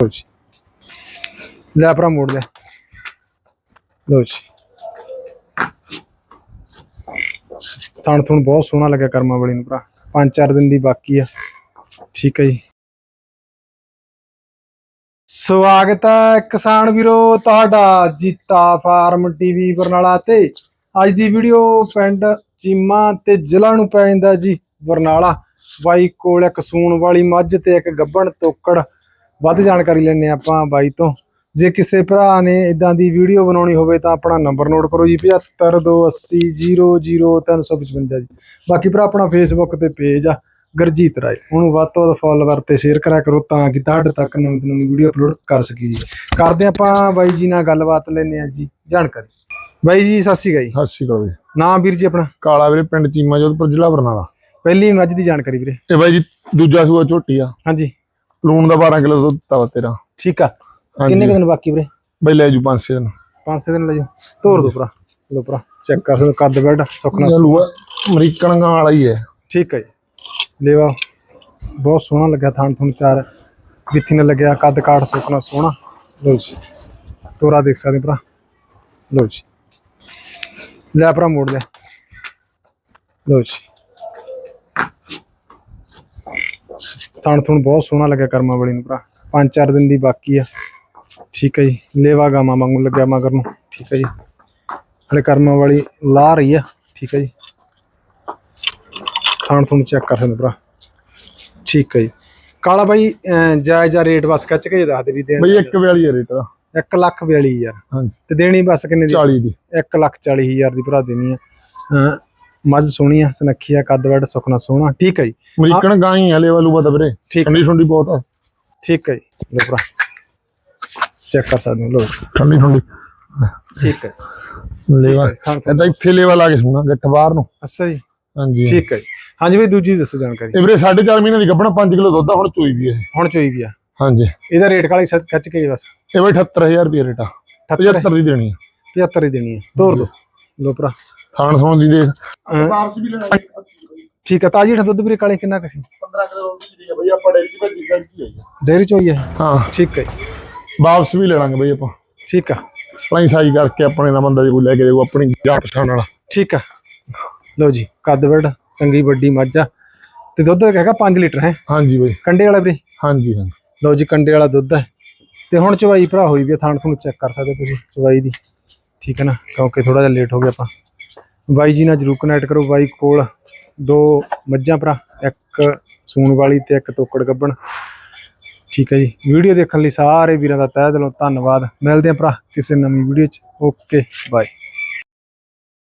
ਲਓ ਜੀ। ਲੈ ਭਰਾ ਮੋੜ ਲੈ ਲਓ ਜੀ। ਥਣ ਥਣ ਬਹੁਤ ਸੋਹਣਾ ਲੱਗਿਆ ਕਰਮਾ ਵਾਲੀ ਨੂੰ ਭਰਾ। ਪੰਜ ਚਾਰ ਦਿਨ ਦੀ ਬਾਕੀ ਆ। ਠੀਕ ਹੈ ਜੀ। ਸਵਾਗਤ ਹੈ ਕਿਸਾਨ ਵੀਰੋ ਤੁਹਾਡਾ ਜੀਤਾ ਫਾਰਮ ਟੀਵੀ ਬਰਨਾਲਾ ਤੇ। ਅੱਜ ਦੀ ਵੀਡੀਓ ਪਿੰਡ ਚੀਮਾ ਤੇ ਜ਼ਿਲ੍ਹਾ ਨੂੰ ਪੈ ਜਾਂਦਾ ਜੀ ਬਰਨਾਲਾ। ਬਾਈ ਕੋਲ ਇੱਕ ਸੂਣ ਵਾਲੀ ਮੱਝ ਤੇ ਇੱਕ ਗੱਬਣ ਤੋਕੜ ਵੱਧ ਜਾਣਕਾਰੀ ਲੈਣੇ ਆਪਾਂ ਬਾਈ ਤੋਂ। ਜੇ ਕਿਸੇ ਭਰਾ ਨੇ ਇਦਾਂ ਦੀ ਵੀਡੀਓ ਬਣਾਉਣੀ ਹੋਵੇ ਤਾਂ ਆਪਣਾ ਨੰਬਰ ਨੋਟ ਕਰੋ ਜੀ 7528000355 ਜੀ। ਬਾਕੀ ਭਰਾ ਆਪਣਾ ਫੇਸਬੁੱਕ ਤੇ ਪੇਜ ਆ ਗਰਜੀਤ ਰਾਏ। ਉਹਨੂੰ ਵੱਧ ਤੋਂ ਵੱਧ ਫੋਲੋਵਰ ਤੇ ਸ਼ੇਅਰ ਕਰਿਆ ਕਰੋ ਤਾਂ ਕਿ ਤੁਹਾਡੇ ਤੱਕ ਨਵੀਂ ਤੋਂ ਨਵੀਂ ਵੀਡੀਓ ਅਪਲੋਡ ਕਰ ਸਕੀ ਜੀ। ਕਰਦੇ ਆਪਾਂ ਬਾਈ ਜੀ ਨਾਲ ਗੱਲਬਾਤ ਲੈਣੇ ਆ ਜੀ ਜਾਣਕਾਰੀ। ਬਾਈ ਜੀ ਸਤਿ ਸ਼੍ਰੀ ਅਕਾਲ ਜੀ। ਸਤਿ ਸ਼੍ਰੀ ਅਕਾਲ ਜੀ। ਨਾਮ ਵੀਰ ਜੀ ਆਪਣਾ? ਕਾਲਾ ਵੀਰੇ ਪਿੰਡ ਚੀਮਾ ਜੋਧਪੁਰ ਜ਼ਿਲ੍ਹਾ ਬਰਨਾਲਾ। ਪਹਿਲੀ ਮੱਝ ਦੀ ਜਾਣਕਾਰੀ ਵੀਰੇ। ਤੇ ਬਾਈ ਜੀ ਦੂਜਾ ਸੂਆ ਝੋਟੀ ਆ। ਹਾਂਜੀ। ਲੂਣ ਦਾ 12 ਕਿਲੋ ਦੁੱਧ ਤਾ ਤੇਰਾ। ਠੀਕ ਆ। ਕਿੰਨੇ ਕੁ ਦਿਨ ਬਾਕੀ ਵੀਰੇ? ਬਾਈ ਲੈ ਜੂ 5 ਦਿਨ। ਪੰਜ ਛੇ ਦਿਨ ਲੈ ਜਾਓ ਤੋਰ ਦੋ ਭਰਾ ਲੋ ਭਰਾ ਚੈੱਕ ਕਰ ਸਕਦੇ ਹੋ, ਕੱਦ ਬੈਡ ਸੁੱਕਣਾ ਲੂਆ ਅਮਰੀਕਨ ਗਾਂ ਵਾਲਾ ਹੀ ਹੈ। ਠੀਕ ਹੈ ਜੀ। ਲੇਵਾ ਬਹੁਤ ਸੋਹਣਾ ਲੱਗਿਆ ਥਾਣ ਥੁਣ ਚਾਰ। ਵਿੱਥੀ ਨਾਲ ਲੱਗਿਆ ਕੱਦ ਕਾਠ ਸੁੱਕਣਾ ਸੋਹਣਾ। ਲੋ ਜੀ। ਤੋਰਾ ਦੇਖ ਸਕਦੇ ਹੋ ਭਰਾ। ਲੋ ਜੀ। ਲੈ ਭਰਾ ਮੋੜ ਲੈ। ਲੋ ਜੀ। ਥਾਣ ਥੁਣ ਬਹੁਤ ਸੋਹਣਾ ਲੱਗਿਆ ਕਰਮਾ ਵਾਲੀ ਨੂੰ ਭਰਾ। ਪੰਜ ਚਾਰ ਦਿਨ ਦੀ ਬਾਕੀ ਆ। ਠੀਕ ਹੈ ਜੀ ਲੇਵਾ ਗਾਮਾ ਵਾਂਗੂ ਲੱਗਿਆ ਮਗਰ ਨੂੰ। ਠੀਕ ਹੈ ਜੀ। ਹਲੇ ਕਰਮਾ ਵਾਲੀ ਲਾ ਰਹੀ ਆ। ਠੀਕ ਹੈ ਜੀ। ਖਾਣ ਤੁਹਾਨੂੰ ਚੈੱਕ ਕਰ ਸਕਦੇ ਭਰਾ। ਠੀਕ ਹੈ ਜੀ। ਕਾਲਾ ਬਾਈ ਜਾਇਜ਼ ਜਾ ਰੇਟ ਬਸ ਕੱਚ ਕੇ ਦੱਸ ਦੇ ਵੀ ਦੇਣ ਬਾਈ ਇੱਕ ਵਾਲੀ ਹੈ ਰੇਟ ਦਾ। 1 ਲੱਖ 42000 ਹਾਂਜੀ। ਤੇ ਦੇਣੀ ਬਸ ਕਿੰਨੇ ਦੀ? 40 ਦੀ। 1 ਲੱਖ 40000 ਦੀ ਭਰਾ ਦੇਣੀ ਆ। ਮੱਝ ਸੋਹਣੀ ਆ ਸੁਨੱਖੀ ਆ ਕੱਦ ਵੱਡ ਸੁਖਣਾ ਸੋਹਣਾ ਠੀਕ ਹੈ ਜੀ। ਅਮਰੀਕਨ ਗਾਂ ਹੀ ਆ ਲੈ ਵਾਲੂ ਬਤਾ ਵੀਰੇ। ਠੀਕ ਠੰਡੀ ਠੰਡੀ ਬਹੁਤ ਆ। ਠੀਕ ਹੈ ਜੀ। ਲੋ ਭਰਾ ਚੈੱਕ ਕਰ ਸਕਦੇ ਹੋ ਲੋ ਠੰਡੀ ਠੰਡੀ ਠੀਕ ਹੈ ਲੈਵਾ ਇਦਾਂ ਇੱਥੇ ਲੈਵਾ ਲਾ ਕੇ ਸੁਣਾ ਗੱਠ ਬਾਹਰ ਨੂੰ। ਅੱਛਾ ਜੀ। ਹਾਂਜੀ ਠੀਕ ਹੈ ਜੀ। ਹਾਂਜੀ ਬਈ ਦੂਜੀ ਦੱਸੋ ਜਾਣਕਾਰੀ। ਇਹ ਵੀਰੇ 4.5 ਮਹੀਨੇ ਦੀ ਗੱਭਣਾ 5 ਕਿਲੋ ਦੁੱਧ ਆ ਹੁਣ ਚੋਈ ਵੀ ਹੈ ਹੁਣ ਚੋਈ ਵੀ ਆ। ਹਾਂਜੀ। ਇਹਦਾ ਰੇਟ ਕਾਲੀ ਖੱਚ ਕੇ ਜੀ ਬਸ। ਇਹ ਬਾਈ 78000 ਰੁਪਏ ਰੇਟ ਆ। 78 75 ਦੀ ਦੇਣੀ ਆ। 75 ਹੀ ਦੇਣੀ ਹੈ ਤੋਰ ਦੋ। ਲੋ ਭਰਾ। ਥਾਣ ਥੋਣ ਦੀ ਦੇਖ। ਵਾਪਸ ਵੀ ਲੈਣਾ ਠੀਕ ਹੈ ਤਾਜੀ ਦੁੱਧ ਵੀਰੇ ਕਾਲੇ ਕਿੰਨਾ ਕੁ ਸੀ? 15 ਕਿਲੋ ਦੀ ਹੈ ਬਈ ਆਪਾਂ ਡੇਰੀ ਭੱਜੀ ਗੰਜੀ ਆਈ ਆ। ਡੇਰੀ ਚੋਈ ਹੈ ਹਾਂ। ਠੀਕ ਹੈ ਵਾਪਸ ਵੀ ਲੈ ਲਾਂਗੇ ਬਈ ਆਪਾਂ। ਠੀਕ ਆ। ਪਲਾਈ ਸਾਈ ਕਰਕੇ ਆਪਣੇ ਦਾ ਬੰਦਾ ਜੇ ਕੋਈ ਲੈ ਕੇ ਦੇਊ ਆਪਣੀ ਜਾਣ ਪਛਾਣ ਵਾਲਾ। ਠੀਕ ਆ। ਲਓ ਜੀ ਕੱਦ ਵੱਡ ਚੰਗੀ ਵੱਡੀ ਮੱਝ। ਆ ਤੇ ਦੁੱਧ ਹੈਗਾ 5 ਲੀਟਰ ਹੈ? ਹਾਂਜੀ ਬਈ। ਕੰਡੇ ਵਾਲਾ ਵੀਰੇ? ਹਾਂਜੀ ਹਾਂ ਲਓ ਜੀ ਕੰਡੇ ਵਾਲਾ ਦੁੱਧ ਹੈ। ਤੇ ਹੁਣ ਚਵਾਈ ਭਰਾ ਹੋਈ ਵੀ ਆ, ਥਾਣ ਤੁਹਾਨੂੰ ਚੈੱਕ ਕਰ ਸਕਦੇ ਤੁਸੀਂ ਚਵਾਈ ਦੀ। ਠੀਕ ਹੈ ਨਾ? ਕਿਉਂਕਿ ਥੋੜਾ ਜਿਹਾ ਲੇਟ ਹੋ ਗਿਆ ਆਪਾਂ। ਬਾਈ ਜੀ ਨਾਲ ਜਰੂਰ ਕਨੈਕਟ ਕਰੋ, ਬਾਈ ਕੋਲ ਦੋ ਮੱਝਾਂ ਭਰਾ, ਇੱਕ ਸੂਣ ਵਾਲੀ ਤੇ ਇੱਕ ਟੋਕੜ ਗੱਬਣ। ਠੀਕ ਹੈ ਜੀ, ਵੀਡੀਓ ਦੇਖਣ ਲਈ ਸਾਰੇ ਵੀਰਾਂ ਦਾ ਤਹਿ ਦਿਲੋਂ ਧੰਨਵਾਦ। ਮਿਲਦੇ ਹਾਂ ਭਰਾ ਕਿਸੇ ਨਵੀਂ ਵੀਡੀਓ 'ਚ। Okay, bye.